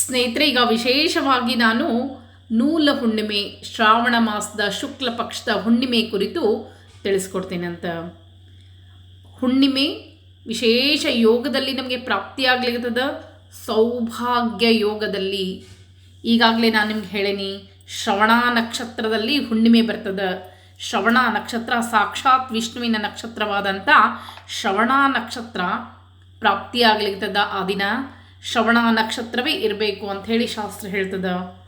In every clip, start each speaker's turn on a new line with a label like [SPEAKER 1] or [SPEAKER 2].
[SPEAKER 1] ಸ್ನೇಹಿತರೆ, ಈಗ ವಿಶೇಷವಾಗಿ ನಾನು ನೂಲ ಹುಣ್ಣಿಮೆ, ಶ್ರಾವಣ ಮಾಸದ ಶುಕ್ಲ ಪಕ್ಷದ ಹುಣ್ಣಿಮೆ ಕುರಿತು ತಿಳಿಸ್ಕೊಡ್ತೇನೆ ಅಂತ. ಹುಣ್ಣಿಮೆ ವಿಶೇಷ ಯೋಗದಲ್ಲಿ ನಮಗೆ ಪ್ರಾಪ್ತಿಯಾಗ್ಲಿರ್ತದ ಸೌಭಾಗ್ಯ ಯೋಗದಲ್ಲಿ. ಈಗಾಗಲೇ ನಾನು ನಿಮ್ಗೆ ಹೇಳೇನಿ, ಶ್ರವಣ ನಕ್ಷತ್ರದಲ್ಲಿ ಹುಣ್ಣಿಮೆ ಬರ್ತದೆ. ಶ್ರವಣ ನಕ್ಷತ್ರ ಸಾಕ್ಷಾತ್ ವಿಷ್ಣುವಿನ ನಕ್ಷತ್ರವಾದಂಥ ಶ್ರವಣ ನಕ್ಷತ್ರ ಪ್ರಾಪ್ತಿಯಾಗ್ಲಿರ್ತದ ಆ ದಿನ. ಶ್ರವಣ ನಕ್ಷತ್ರವೇ ಇರಬೇಕು ಅಂತ ಹೇಳಿ ಶಾಸ್ತ್ರ ಹೇಳ್ತದ.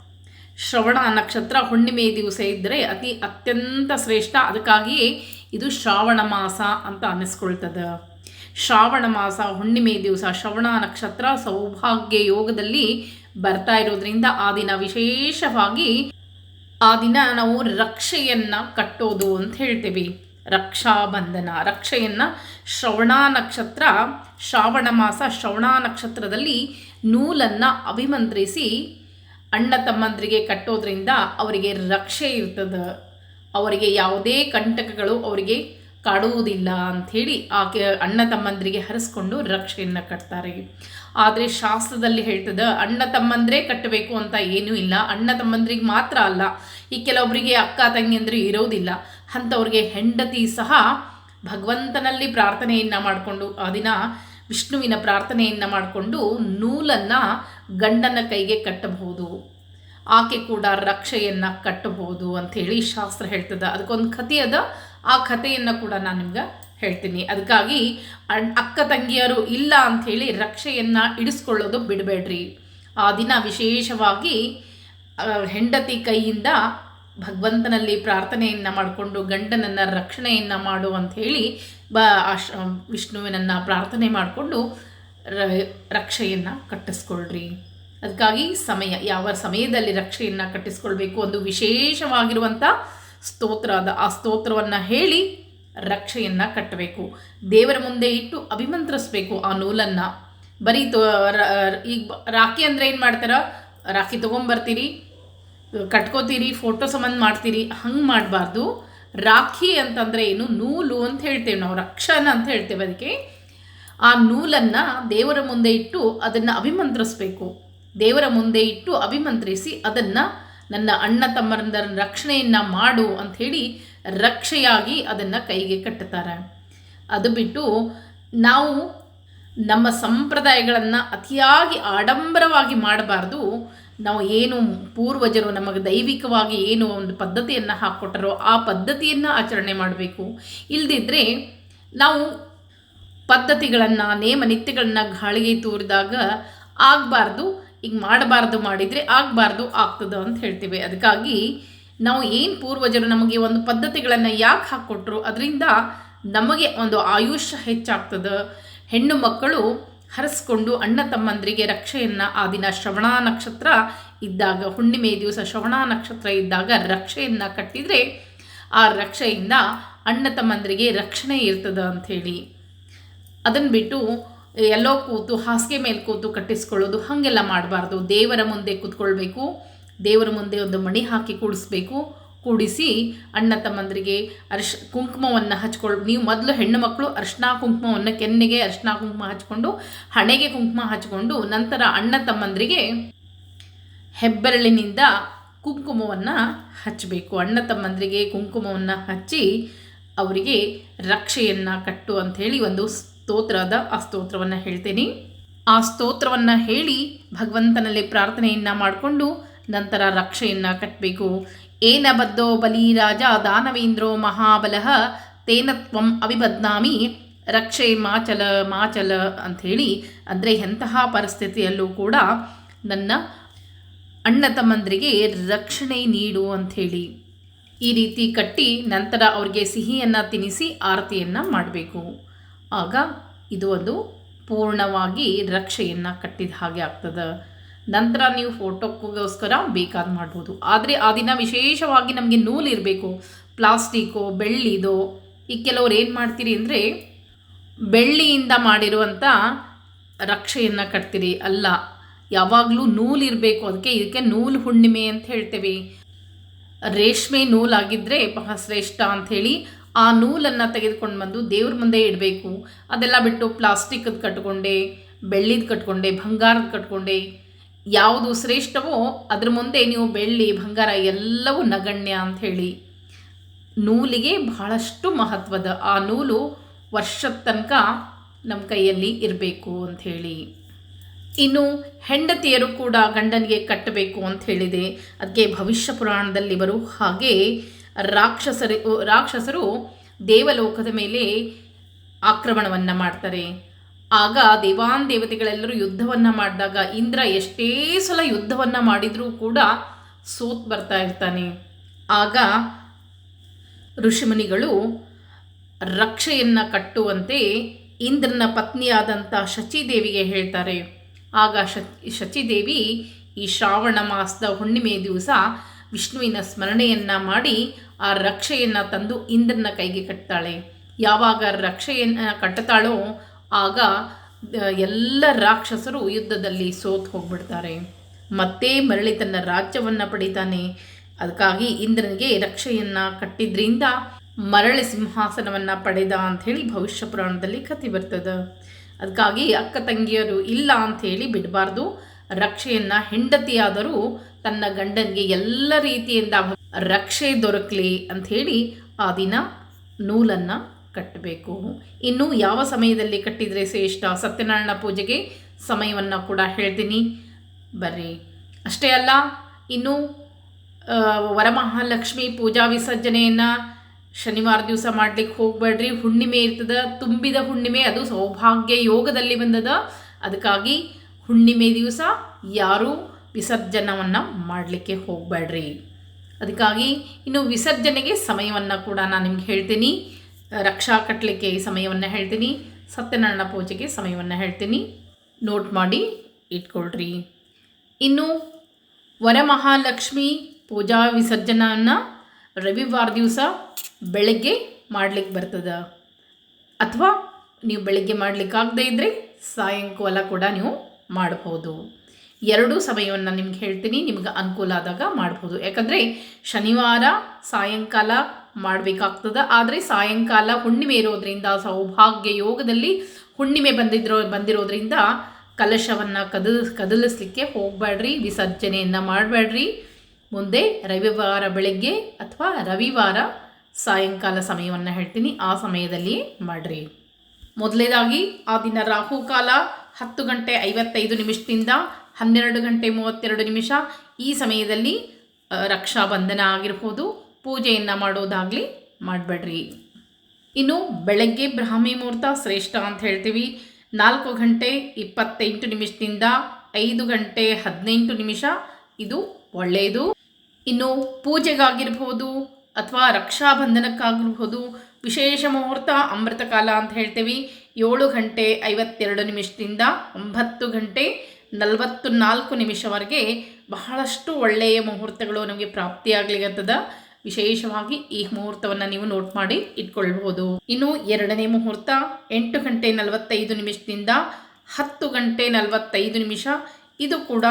[SPEAKER 1] ಶ್ರವಣ ನಕ್ಷತ್ರ ಹುಣ್ಣಿಮೆ ದಿವಸ ಇದ್ದರೆ ಅತಿ ಅತ್ಯಂತ ಶ್ರೇಷ್ಠ. ಅದಕ್ಕಾಗಿಯೇ ಇದು ಶ್ರಾವಣ ಮಾಸ ಅಂತ ಅನ್ನಿಸ್ಕೊಳ್ತದ. ಶ್ರಾವಣ ಮಾಸ, ಹುಣ್ಣಿಮೆ ದಿವಸ, ಶ್ರವಣ ನಕ್ಷತ್ರ ಸೌಭಾಗ್ಯ ಯೋಗದಲ್ಲಿ ಬರ್ತಾ ಇರೋದ್ರಿಂದ ಆ ದಿನ ವಿಶೇಷವಾಗಿ ಆ ದಿನ ನಾವು ರಕ್ಷೆಯನ್ನ ಕಟ್ಟೋದು ಅಂತ ಹೇಳ್ತೇವೆ. ರಕ್ಷಾಬಂಧನ, ರಕ್ಷೆಯನ್ನ ಶ್ರವಣ ನಕ್ಷತ್ರ ಶ್ರಾವಣ ಮಾಸ ಶ್ರವಣ ನಕ್ಷತ್ರದಲ್ಲಿ ನೂಲನ್ನು ಅಭಿಮಂತ್ರಿಸಿ ಅಣ್ಣ ತಮ್ಮಂದರಿಗೆ ಕಟ್ಟೋದ್ರಿಂದ ಅವರಿಗೆ ರಕ್ಷೆ ಇರ್ತದೆ. ಅವರಿಗೆ ಯಾವುದೇ ಕಂಟಕಗಳು ಅವರಿಗೆ ಕಾಡುವುದಿಲ್ಲ ಅಂಥೇಳಿ ಆಕೆ ಅಣ್ಣ ತಮ್ಮಂದರಿಗೆ ಹರಿಸ್ಕೊಂಡು ರಕ್ಷೆಯನ್ನು ಕಟ್ತಾರೆ. ಆದರೆ ಶಾಸ್ತ್ರದಲ್ಲಿ ಹೇಳ್ತದೆ, ಅಣ್ಣ ತಮ್ಮಂದ್ರೆ ಕಟ್ಟಬೇಕು ಅಂತ ಏನೂ ಇಲ್ಲ. ಅಣ್ಣ ತಮ್ಮಂದ್ರಿಗೆ ಮಾತ್ರ ಅಲ್ಲ, ಈ ಕೆಲವೊಬ್ಬರಿಗೆ ಅಕ್ಕ ತಂಗಿಯಂದರು ಇರೋದಿಲ್ಲ. ಅಂಥವ್ರಿಗೆ ಹೆಂಡತಿ ಸಹ ಭಗವಂತನಲ್ಲಿ ಪ್ರಾರ್ಥನೆಯನ್ನು ಮಾಡಿಕೊಂಡು ಆ ದಿನ ವಿಷ್ಣುವಿನ ಪ್ರಾರ್ಥನೆಯನ್ನು ಮಾಡಿಕೊಂಡು ನೂಲನ್ನು ಗಂಡನ ಕೈಗೆ ಕಟ್ಟಬಹುದು. ಆಕೆ ಕೂಡ ರಕ್ಷೆಯನ್ನು ಕಟ್ಟಬಹುದು ಅಂಥೇಳಿ ಶಾಸ್ತ್ರ ಹೇಳ್ತದೆ. ಅದಕ್ಕೊಂದು ಕಥೆ ಅದ. ಆ ಕಥೆಯನ್ನು ಕೂಡ ನಾನು ನಿಮ್ಗೆ ಹೇಳ್ತೀನಿ. ಅದಕ್ಕಾಗಿ ಅಕ್ಕ ತಂಗಿಯರು ಇಲ್ಲ ಅಂಥೇಳಿ ರಕ್ಷೆಯನ್ನು ಇಡಿಸ್ಕೊಳ್ಳೋದು ಬಿಡಬೇಡ್ರಿ. ಆ ದಿನ ವಿಶೇಷವಾಗಿ ಹೆಂಡತಿ ಕೈಯಿಂದ ಭಗವಂತನಲ್ಲಿ ಪ್ರಾರ್ಥನೆಯನ್ನು ಮಾಡಿಕೊಂಡು ಗಂಡನನ್ನು ರಕ್ಷಣೆಯನ್ನು ಮಾಡು ಅಂಥೇಳಿ ಬ ಆಶ್ ವಿಷ್ಣುವಿನನ್ನು ಪ್ರಾರ್ಥನೆ ಮಾಡಿಕೊಂಡು ರಕ್ಷೆಯನ್ನು ಕಟ್ಟಿಸ್ಕೊಳ್ರಿ. ಅದಕ್ಕಾಗಿ ಸಮಯ, ಯಾವ ಸಮಯದಲ್ಲಿ ರಕ್ಷೆಯನ್ನು ಕಟ್ಟಿಸ್ಕೊಳ್ಬೇಕು ಒಂದು ವಿಶೇಷವಾಗಿರುವಂಥ ಸ್ತೋತ್ರ ಅದ. ಆ ಸ್ತೋತ್ರವನ್ನು ಹೇಳಿ ರಕ್ಷೆಯನ್ನು ಕಟ್ಟಬೇಕು. ದೇವರ ಮುಂದೆ ಇಟ್ಟು ಅಭಿಮಂತ್ರಿಸ್ಬೇಕು ಆ ನೂಲನ್ನು. ಬರೀ ತೋ ಈಗ ರಾಖಿ ಅಂದರೆ ಏನು ಮಾಡ್ತಾರ? ರಾಖಿ ತೊಗೊಂಬರ್ತೀರಿ, ಕಟ್ಕೋತೀರಿ ಫೋಟೋ ಸಂಬಂಧ ಮಾಡ್ತೀರಿ, ಹಂಗೆ ಮಾಡಬಾರ್ದು. ರಾಖಿ ಅಂತಂದರೆ ಏನು? ನೂಲು ಅಂತ ಹೇಳ್ತೇವೆ ನಾವು ರಕ್ಷಣ ಅಂತ ಹೇಳ್ತೇವೆ ಅದಕ್ಕೆ. ಆ ನೂಲನ್ನು ದೇವರ ಮುಂದೆ ಇಟ್ಟು ಅದನ್ನು ಅಭಿಮಂತ್ರಿಸ್ಬೇಕು. ದೇವರ ಮುಂದೆ ಇಟ್ಟು ಅಭಿಮಂತ್ರಿಸಿ ಅದನ್ನು ನನ್ನ ಅಣ್ಣ ತಮ್ಮರಂದರ ರಕ್ಷಣೆಯನ್ನು ಮಾಡು ಅಂಥೇಳಿ ರಕ್ಷೆಯಾಗಿ ಅದನ್ನು ಕೈಗೆ ಕಟ್ಟುತ್ತಾರೆ. ಅದು ಬಿಟ್ಟು ನಾವು ನಮ್ಮ ಸಂಪ್ರದಾಯಗಳನ್ನು ಅತಿಯಾಗಿ ಆಡಂಬರವಾಗಿ ಮಾಡಬಾರ್ದು. ನಾವು ಏನು ಪೂರ್ವಜರು ನಮಗೆ ದೈವಿಕವಾಗಿ ಏನು ಒಂದು ಪದ್ಧತಿಯನ್ನು ಹಾಕ್ಕೊಟ್ಟರೋ ಆ ಪದ್ಧತಿಯನ್ನು ಆಚರಣೆ ಮಾಡಬೇಕು. ಇಲ್ಲದಿದ್ದರೆ ನಾವು ಪದ್ಧತಿಗಳನ್ನು, ನೇಮ ನಿತ್ಯಗಳನ್ನು ಗಾಳಿಗೆ ತೂರಿದಾಗ ಆಗಬಾರ್ದು, ಈಗ ಮಾಡಬಾರ್ದು ಮಾಡಿದರೆ ಆಗಬಾರ್ದು ಆಗ್ತದೆ ಅಂತ ಹೇಳ್ತೀವಿ. ಅದಕ್ಕಾಗಿ ನಾವು ಏನು ಪೂರ್ವಜರು ನಮಗೆ ಒಂದು ಪದ್ಧತಿಗಳನ್ನು ಯಾಕೆ ಹಾಕ್ಕೊಟ್ರು, ಅದರಿಂದ ನಮಗೆ ಒಂದು ಆಯುಷ್ಯ ಹೆಚ್ಚಾಗ್ತದೆ. ಹೆಣ್ಣು ಮಕ್ಕಳು ಹರಿಸ್ಕೊಂಡು ಅಣ್ಣ ತಮ್ಮಂದರಿಗೆ ರಕ್ಷೆಯನ್ನು ಆ ದಿನ ಶ್ರವಣ ನಕ್ಷತ್ರ ಇದ್ದಾಗ, ಹುಣ್ಣಿಮೆ ದಿವಸ ಶ್ರವಣ ನಕ್ಷತ್ರ ಇದ್ದಾಗ ರಕ್ಷೆಯನ್ನು ಕಟ್ಟಿದರೆ ಆ ರಕ್ಷೆಯಿಂದ ಅಣ್ಣ ತಮ್ಮಂದರಿಗೆ ರಕ್ಷಣೆ ಇರ್ತದೆ ಅಂಥೇಳಿ. ಅದನ್ನು ಬಿಟ್ಟು ಎಲ್ಲೋ ಕೂತು ಹಾಸಿಗೆ ಮೇಲೆ ಕೂತು ಕಟ್ಟಿಸ್ಕೊಳ್ಳೋದು, ಹಾಗೆಲ್ಲ ಮಾಡಬಾರ್ದು. ದೇವರ ಮುಂದೆ ಕೂತ್ಕೊಳ್ಬೇಕು, ದೇವರ ಮುಂದೆ ಒಂದು ಮಣಿ ಹಾಕಿ ಕೂಡಿಸ್ಬೇಕು. ಕೂಡಿಸಿ ಅಣ್ಣ ತಮ್ಮಂದರಿಗೆ ಅರ್ಶ್ ಕುಂಕುಮವನ್ನು ಹಚ್ಕೊಳ್, ನೀವು ಮೊದಲು ಹೆಣ್ಣು ಮಕ್ಕಳು ಅರ್ಶಿನ ಕುಂಕುಮವನ್ನು ಕೆನ್ನೆಗೆ ಅರ್ಶಿನ ಕುಂಕುಮ ಹಚ್ಕೊಂಡು ಹಣೆಗೆ ಕುಂಕುಮ ಹಚ್ಕೊಂಡು ನಂತರ ಅಣ್ಣ ತಮ್ಮಂದರಿಗೆ ಹೆಬ್ಬೆರಳಿನಿಂದ ಕುಂಕುಮವನ್ನು ಹಚ್ಚಬೇಕು ಅಣ್ಣ ತಮ್ಮಂದರಿಗೆ ಕುಂಕುಮವನ್ನು ಹಚ್ಚಿ ಅವರಿಗೆ ರಕ್ಷೆಯನ್ನು ಕಟ್ಟು ಅಂಥೇಳಿ ಒಂದು ಸ್ತೋತ್ರದ ಆ ಸ್ತೋತ್ರವನ್ನು ಹೇಳ್ತೇನೆ. ಆ ಸ್ತೋತ್ರವನ್ನು ಹೇಳಿ ಭಗವಂತನಲ್ಲಿ ಪ್ರಾರ್ಥನೆಯನ್ನು ಮಾಡಿಕೊಂಡು ನಂತರ ರಕ್ಷೆಯನ್ನು ಕಟ್ಟಬೇಕು ಏನ ಬದ್ದೋ ಬಲಿರಾಜ ದಾನವೇಂದ್ರೋ ಮಹಾಬಲಃ, ತೇನ ತ್ವಂ ಅವಿಬದ್ನಾಮಿ, ರಕ್ಷೆ ಮಾಚಲ ಮಾಚಲ ಅಂಥೇಳಿ. ಅಂದರೆ ಎಂತಹ ಪರಿಸ್ಥಿತಿಯಲ್ಲೂ ಕೂಡ ನನ್ನ ಅಣ್ಣ ತಮ್ಮಂದರಿಗೆ ರಕ್ಷಣೆ ನೀಡು ಅಂಥೇಳಿ. ಈ ರೀತಿ ಕಟ್ಟಿ ನಂತರ ಅವ್ರಿಗೆ ಸಿಹಿಯನ್ನು ತಿನ್ನಿಸಿ ಆರತಿಯನ್ನು ಮಾಡಬೇಕು. ಆಗ ಇದು ಒಂದು ಪೂರ್ಣವಾಗಿ ರಕ್ಷೆಯನ್ನು ಕಟ್ಟಿದ ಹಾಗೆ ಆಗ್ತದೆ. ನಂತರ ನೀವು ಫೋಟೋಕ್ಕೋಸ್ಕರ ಬೇಕಾದ ಮಾಡ್ಬೋದು. ಆದರೆ ಆ ದಿನ ವಿಶೇಷವಾಗಿ ನಮಗೆ ನೂಲು ಇರಬೇಕು. ಪ್ಲಾಸ್ಟಿಕ್ಕೋ ಬೆಳ್ಳಿದೋ, ಈ ಕೆಲವ್ರು ಏನು ಮಾಡ್ತೀರಿ ಅಂದರೆ ಬೆಳ್ಳಿಯಿಂದ ಮಾಡಿರುವಂಥ ರಕ್ಷೆಯನ್ನು ಕಟ್ತೀರಿ. ಅಲ್ಲ, ಯಾವಾಗಲೂ ನೂಲು ಇರಬೇಕು. ಅದಕ್ಕೆ ಇದಕ್ಕೆ ನೂಲು ಹುಣ್ಣಿಮೆ ಅಂತ ಹೇಳ್ತೇವೆ. ರೇಷ್ಮೆ ನೂಲಾಗಿದ್ದರೆ ಬಹಳ ಶ್ರೇಷ್ಠ ಅಂಥೇಳಿ ಆ ನೂಲನ್ನು ತೆಗೆದುಕೊಂಡು ಬಂದು ದೇವ್ರ ಮುಂದೆ ಇಡಬೇಕು. ಅದೆಲ್ಲ ಬಿಟ್ಟು ಪ್ಲಾಸ್ಟಿಕ್ಕದು ಕಟ್ಕೊಂಡೆ, ಬೆಳ್ಳಿದು ಕಟ್ಕೊಂಡೆ, ಬಂಗಾರದ ಕಟ್ಕೊಂಡೆ. ಯಾವುದು ಶ್ರೇಷ್ಠವೋ ಅದ್ರ ಮುಂದೆ ನೀವು ಬೆಳ್ಳಿ, ಬಂಗಾರ ಎಲ್ಲವೂ ನಗಣ್ಯ ಅಂತ ಹೇಳಿ ನೂಲಿಗೆ ಬಹಳಷ್ಟು ಮಹತ್ವದ. ಆ ನೂಲು ವರ್ಷದ ತನಕ ನಮ್ಮ ಕೈಯಲ್ಲಿ ಇರಬೇಕು ಅಂಥೇಳಿ. ಇನ್ನು ಹೆಂಡತಿಯರು ಕೂಡ ಗಂಡನಿಗೆ ಕಟ್ಟಬೇಕು ಅಂತ ಹೇಳಿದೆ ಅದಕ್ಕೆ ಭವಿಷ್ಯ ಪುರಾಣದಲ್ಲಿ ಬರು ಹಾಗೆ ರಾಕ್ಷಸರು ರಾಕ್ಷಸರು ದೇವಲೋಕದ ಮೇಲೆ ಆಕ್ರಮಣವನ್ನು ಮಾಡ್ತಾರೆ. ಆಗ ದೇವಾನ್ ದೇವತೆಗಳೆಲ್ಲರೂ ಯುದ್ಧವನ್ನು ಮಾಡಿದಾಗ ಇಂದ್ರ ಎಷ್ಟೇ ಸಲ ಯುದ್ಧವನ್ನು ಮಾಡಿದರೂ ಕೂಡ ಸೋತ್ ಬರ್ತಾ ಇರ್ತಾನೆ. ಆಗ ಋಷಿಮುನಿಗಳು ರಕ್ಷೆಯನ್ನು ಕಟ್ಟುವಂತೆ ಇಂದ್ರನ ಪತ್ನಿಯಾದಂಥ ಶಚಿದೇವಿಗೆ ಹೇಳ್ತಾರೆ. ಆಗ ಶಚಿದೇವಿ ಈ ಶ್ರಾವಣ ಮಾಸದ ಹುಣ್ಣಿಮೆ ದಿವಸ ವಿಷ್ಣುವಿನ ಸ್ಮರಣೆಯನ್ನು ಮಾಡಿ ಆ ರಕ್ಷೆಯನ್ನು ತಂದು ಇಂದ್ರನ ಕೈಗೆ ಕಟ್ತಾಳೆ. ಯಾವಾಗ ರಕ್ಷೆಯನ್ನು ಕಟ್ಟುತ್ತಾಳೋ ಆಗ ಎಲ್ಲ ರಾಕ್ಷಸರು ಯುದ್ಧದಲ್ಲಿ ಸೋತು ಹೋಗ್ಬಿಡ್ತಾರೆ. ಮತ್ತೆ ಮರಳಿ ತನ್ನ ರಾಜ್ಯವನ್ನು ಪಡಿತಾನೆ. ಅದಕ್ಕಾಗಿ ಇಂದ್ರನಿಗೆ ರಕ್ಷೆಯನ್ನು ಕಟ್ಟಿದ್ರಿಂದ ಮರಳಿ ಸಿಂಹಾಸನವನ್ನು ಪಡೆದ ಅಂಥೇಳಿ ಭವಿಷ್ಯ ಪುರಾಣದಲ್ಲಿ ಕಥೆ ಬರ್ತದೆ. ಅದಕ್ಕಾಗಿ ಅಕ್ಕ ತಂಗಿಯರು ಇಲ್ಲ ಅಂಥೇಳಿ ಬಿಡಬಾರ್ದು. ರಕ್ಷೆಯನ್ನು ಹೆಂಡತಿಯಾದರೂ ತನ್ನ ಗಂಡನಿಗೆ ಎಲ್ಲ ರೀತಿಯಿಂದ ರಕ್ಷೆ ದೊರಕಲಿ ಅಂಥೇಳಿ ಆ ದಿನ ನೂಲನ್ನು ಕಟ್ಟಬೇಕು. ಇನ್ನು ಯಾವ ಸಮಯದಲ್ಲಿ ಕಟ್ಟಿದರೆ ಶ್ರೇಷ್ಠ? ಸತ್ಯನಾರಾಯಣ ಪೂಜೆಗೆ ಸಮಯವನ್ನು ಕೂಡ ಹೇಳ್ತೀನಿ. ಬರ್ರಿ. ಅಷ್ಟೇ ಅಲ್ಲ, ಇನ್ನು ವರಮಹಾಲಕ್ಷ್ಮಿ ಪೂಜಾ ವಿಸರ್ಜನೆಯನ್ನು ಶನಿವಾರ ದಿವಸ ಮಾಡ್ಲಿಕ್ಕೆ ಹೋಗಬೇಡ್ರಿ. ಹುಣ್ಣಿಮೆ ಇರ್ತದ, ತುಂಬಿದ ಹುಣ್ಣಿಮೆ, ಅದು ಸೌಭಾಗ್ಯ ಯೋಗದಲ್ಲಿ ಬಂದದ. ಅದಕ್ಕಾಗಿ ಹುಣ್ಣಿಮೆ ದಿವಸ ಯಾರೂ ವಿಸರ್ಜನವನ್ನು ಮಾಡಲಿಕ್ಕೆ ಹೋಗಬೇಡ್ರಿ. ಅದಕ್ಕಾಗಿ ಇನ್ನು ವಿಸರ್ಜನೆಗೆ ಸಮಯವನ್ನು ಕೂಡ ನಾನು ನಿಮ್ಗೆ ಹೇಳ್ತೀನಿ. ರಕ್ಷಾ ಕಟ್ಟಲಿಕ್ಕೆ ಸಮಯವನ್ನು ಹೇಳ್ತೀನಿ. ಸತ್ಯನಾರಾಯಣ ಪೂಜೆಗೆ ಸಮಯವನ್ನು ಹೇಳ್ತೀನಿ. ನೋಟ್ ಮಾಡಿ ಇಟ್ಕೊಳ್ರಿ. ಇನ್ನು ವರಮಹಾಲಕ್ಷ್ಮಿ ಪೂಜಾ ವಿಸರ್ಜನೆಯನ್ನು ರವಿವಾರ ದಿವಸ ಬೆಳಗ್ಗೆ ಮಾಡ್ಲಿಕ್ಕೆ ಬರ್ತದೆ. ಅಥವಾ ನೀವು ಬೆಳಗ್ಗೆ ಮಾಡಲಿಕ್ಕಾಗದೇ ಇದ್ದರೆ ಸಾಯಂಕಾಲ ಕೂಡ ನೀವು ಮಾಡ್ಬೋದು. ಎರಡೂ ಸಮಯವನ್ನು ನಿಮ್ಗೆ ಹೇಳ್ತೀನಿ. ನಿಮ್ಗೆ ಅನುಕೂಲ ಆದಾಗ ಮಾಡ್ಬೋದು. ಯಾಕಂದರೆ ಶನಿವಾರ, ಸಾಯಂಕಾಲ ಮಾಡಬೇಕಾಗ್ತದೆ. ಆದರೆ ಸಾಯಂಕಾಲ ಹುಣ್ಣಿಮೆ ಇರೋದ್ರಿಂದ, ಸೌಭಾಗ್ಯ ಯೋಗದಲ್ಲಿ ಹುಣ್ಣಿಮೆ ಬಂದಿದ್ರೋ, ಬಂದಿರೋದ್ರಿಂದ ಕಲಶವನ್ನು ಕದಲ್, ಕದಲಿಸ್ಲಿಕ್ಕೆ ಹೋಗಬೇಡ್ರಿ ವಿಸರ್ಜನೆಯನ್ನು ಮಾಡಬೇಡ್ರಿ ಮುಂದೆ ರವಿವಾರ ಬೆಳಗ್ಗೆ ಅಥವಾ ರವಿವಾರ ಸಾಯಂಕಾಲ ಸಮಯವನ್ನು ಹೇಳ್ತೀನಿ. ಆ ಸಮಯದಲ್ಲಿ ಮಾಡಿರಿ. ಮೊದಲೇದಾಗಿ, ಆ ದಿನ ರಾಹುಕಾಲ ಹತ್ತು ಗಂಟೆ ಐವತ್ತೈದು ನಿಮಿಷದಿಂದ ಹನ್ನೆರಡು ಗಂಟೆ ಮೂವತ್ತೆರಡು ನಿಮಿಷ. ಈ ಸಮಯದಲ್ಲಿ ರಕ್ಷಾ ಬಂಧನ ಆಗಿರ್ಬೋದು ಪೂಜೆಯನ್ನು ಮಾಡೋದಾಗಲಿ ಮಾಡಬೇಡ್ರಿ. ಇನ್ನು ಬೆಳಗ್ಗೆ ಬ್ರಾಹ್ಮಿ ಮುಹೂರ್ತ ಶ್ರೇಷ್ಠ ಅಂತ ಹೇಳ್ತೀವಿ. ನಾಲ್ಕು ಗಂಟೆ ಇಪ್ಪತ್ತೆಂಟು ನಿಮಿಷದಿಂದ ಐದು ಗಂಟೆ ಹದಿನೆಂಟು ನಿಮಿಷ. ಇದು ಒಳ್ಳೆಯದು. ಇನ್ನು ಪೂಜೆಗಾಗಿರ್ಬೋದು ಅಥವಾ ರಕ್ಷಾಬಂಧನಕ್ಕಾಗಿರ್ಬೋದು ವಿಶೇಷ ಮುಹೂರ್ತ ಅಮೃತಕಾಲ ಅಂತ ಹೇಳ್ತೀವಿ. ಏಳು ಗಂಟೆ ಐವತ್ತೆರಡು ನಿಮಿಷದಿಂದ ಒಂಬತ್ತು ಗಂಟೆ ನಲವತ್ತು ನಾಲ್ಕು ನಿಮಿಷವರೆಗೆ ಬಹಳಷ್ಟು ಒಳ್ಳೆಯ ಮುಹೂರ್ತಗಳು ನಮಗೆ ಪ್ರಾಪ್ತಿಯಾಗಲಿಗತ್ತದ ವಿಶೇಷವಾಗಿ ಈ ಮುಹೂರ್ತವನ್ನು ನೀವು ನೋಟ್ ಮಾಡಿ ಇಟ್ಕೊಳ್ಬಹುದು. ಇನ್ನು ಎರಡನೇ ಮುಹೂರ್ತ ಎಂಟು ಗಂಟೆ ನಲವತ್ತೈದು ನಿಮಿಷದಿಂದ ಹತ್ತು ಗಂಟೆ ನಲವತ್ತೈದು ನಿಮಿಷ. ಇದು ಕೂಡ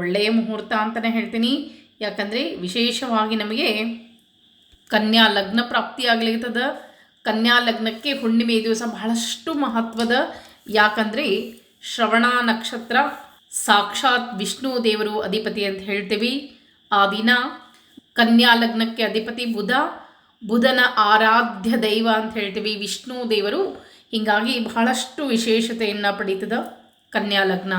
[SPEAKER 1] ಒಳ್ಳೆಯ ಮುಹೂರ್ತ ಅಂತಲೇ ಹೇಳ್ತೀನಿ. ಯಾಕಂದರೆ ವಿಶೇಷವಾಗಿ ನಮಗೆ ಕನ್ಯಾ ಲಗ್ನ ಪ್ರಾಪ್ತಿಯಾಗಲಿರ್ತದ ಕನ್ಯಾ ಲಗ್ನಕ್ಕೆ ಹುಣ್ಣಿಮೆ ದಿವಸ ಬಹಳಷ್ಟು ಮಹತ್ವದ. ಯಾಕಂದರೆ ಶ್ರವಣ ನಕ್ಷತ್ರ ಸಾಕ್ಷಾತ್ ವಿಷ್ಣು ದೇವರು ಅಧಿಪತಿ ಅಂತ ಹೇಳ್ತೀವಿ. ಆ ದಿನ ಕನ್ಯಾ ಲಗ್ನಕ್ಕೆ ಅಧಿಪತಿ ಬುಧ, ಬುಧನ ಆರಾಧ್ಯ ದೈವ ಅಂತ ಹೇಳ್ತೀವಿ. ವಿಷ್ಣು ದೇವರು ಹೀಗಾಗಿ ಬಹಳಷ್ಟು ವಿಶೇಷತೆಯನ್ನು ಪಡೀತದ ಕನ್ಯಾ ಲಗ್ನ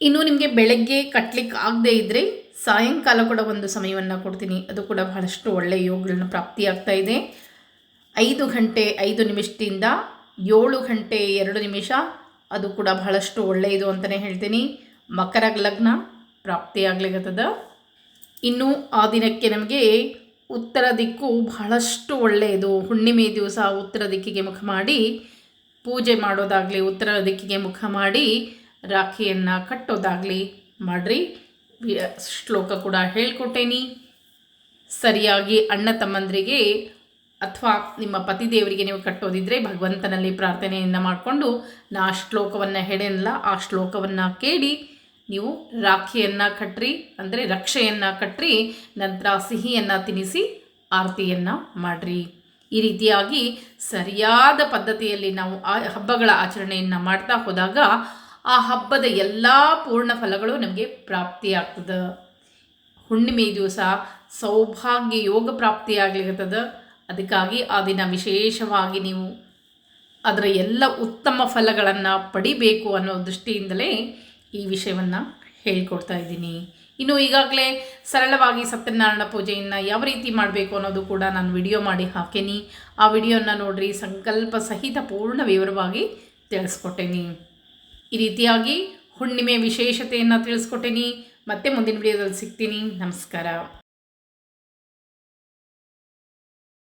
[SPEAKER 1] ಇನ್ನು ನಿಮಗೆ ಬೆಳಗ್ಗೆ ಕಟ್ಲಿಕ್ಕೆ ಆಗದೆ ಇದ್ದರೆ ಸಾಯಂಕಾಲ ಕೂಡ ಒಂದು ಸಮಯವನ್ನು ಕೊಡ್ತೀನಿ. ಅದು ಕೂಡ ಬಹಳಷ್ಟು ಒಳ್ಳೆಯ ಪ್ರಾಪ್ತಿ ಪ್ರಾಪ್ತಿಯಾಗ್ತಾ ಇದೆ. ಐದು ಗಂಟೆ ಐದು ನಿಮಿಷದಿಂದ ಏಳು ಗಂಟೆ ಎರಡು ನಿಮಿಷ ಅದು ಕೂಡ ಬಹಳಷ್ಟು ಒಳ್ಳೆಯದು ಅಂತಲೇ ಹೇಳ್ತೀನಿ. ಮಕರ ಲಗ್ನ ಪ್ರಾಪ್ತಿಯಾಗ್ಲಿಕ್ಕತ್ತದ ಇನ್ನು ಆ ದಿನಕ್ಕೆ ನಮಗೆ ಉತ್ತರ ದಿಕ್ಕು ಬಹಳಷ್ಟು ಒಳ್ಳೆಯದು. ಹುಣ್ಣಿಮೆ ದಿವಸ ಉತ್ತರ ದಿಕ್ಕಿಗೆ ಮುಖ ಮಾಡಿ, ಪೂಜೆ ಮಾಡೋದಾಗಲಿ ಉತ್ತರ ದಿಕ್ಕಿಗೆ ಮುಖ ಮಾಡಿ, ರಾಖಿಯನ್ನು ಕಟ್ಟೋದಾಗಲಿ ಮಾಡ್ರಿ. ಶ್ಲೋಕ ಕೂಡ ಹೇಳ್ಕೊಟ್ಟೇನಿ. ಸರಿಯಾಗಿ ಅಣ್ಣ ತಮ್ಮಂದರಿಗೆ ಅಥವಾ ನಿಮ್ಮ ಪತಿದೇವರಿಗೆ ನೀವು ಕಟ್ಟೋದಿದ್ರೆ ಭಗವಂತನಲ್ಲಿ ಪ್ರಾರ್ಥನೆಯನ್ನು ಮಾಡಿಕೊಂಡು ನಾ ಶ್ಲೋಕವನ್ನು ಹೇಳೇನಲ್ಲ, ಆ ಶ್ಲೋಕವನ್ನು ಕೇಳಿ ನೀವು ರಾಖಿಯನ್ನು ಕಟ್ಟ್ರಿ ಅಂದರೆ ರಕ್ಷೆಯನ್ನು ಕಟ್ಟ್ರಿ ನಂತರ ಸಿಹಿಯನ್ನು ತಿನ್ನಿಸಿ ಆರತಿಯನ್ನು ಮಾಡಿರಿ. ಈ ರೀತಿಯಾಗಿ ಸರಿಯಾದ ಪದ್ಧತಿಯಲ್ಲಿ ನಾವು ಆ ಹಬ್ಬಗಳ ಆಚರಣೆಯನ್ನು ಮಾಡ್ತಾ ಹೋದಾಗ ಆ ಹಬ್ಬದ ಎಲ್ಲ ಪೂರ್ಣ ಫಲಗಳು ನಮಗೆ ಪ್ರಾಪ್ತಿಯಾಗ್ತದೆ. ಹುಣ್ಣಿಮೆ ದಿವಸ ಸೌಭಾಗ್ಯ ಯೋಗ ಪ್ರಾಪ್ತಿಯಾಗ್ಲಿಕ್ಕತ್ತದ ಅದಕ್ಕಾಗಿ ಆ ದಿನ ವಿಶೇಷವಾಗಿ ನೀವು ಅದರ ಎಲ್ಲ ಉತ್ತಮ ಫಲಗಳನ್ನು ಪಡಿಬೇಕು ಅನ್ನೋ ದೃಷ್ಟಿಯಿಂದಲೇ ಈ ವಿಷಯವನ್ನು ಹೇಳ್ಕೊಡ್ತಾ ಇದ್ದೀನಿ. ಇನ್ನು ಈಗಾಗಲೇ ಸರಳವಾಗಿ ಸತ್ಯನಾರಾಯಣ ಪೂಜೆಯನ್ನು ಯಾವ ರೀತಿ ಮಾಡಬೇಕು ಅನ್ನೋದು ಕೂಡ ನಾನು ವಿಡಿಯೋ ಮಾಡಿ ಹಾಕೇನಿ. ಆ ವಿಡಿಯೋನ ನೋಡ್ರಿ, ಸಂಕಲ್ಪ ಸಹಿತ ಪೂರ್ಣ ವಿವರವಾಗಿ ತಿಳಿಸ್ಕೊಟ್ಟೇನಿ. ಈ ರೀತಿಯಾಗಿ ಹುಣ್ಣಿಮೆ ವಿಶೇಷತೆಯನ್ನು ತಿಳಿಸ್ಕೊಟ್ಟೇನಿ. ಮತ್ತೆ ಮುಂದಿನ ವಿಡಿಯೋದಲ್ಲಿ ಸಿಗ್ತೀನಿ. ನಮಸ್ಕಾರ.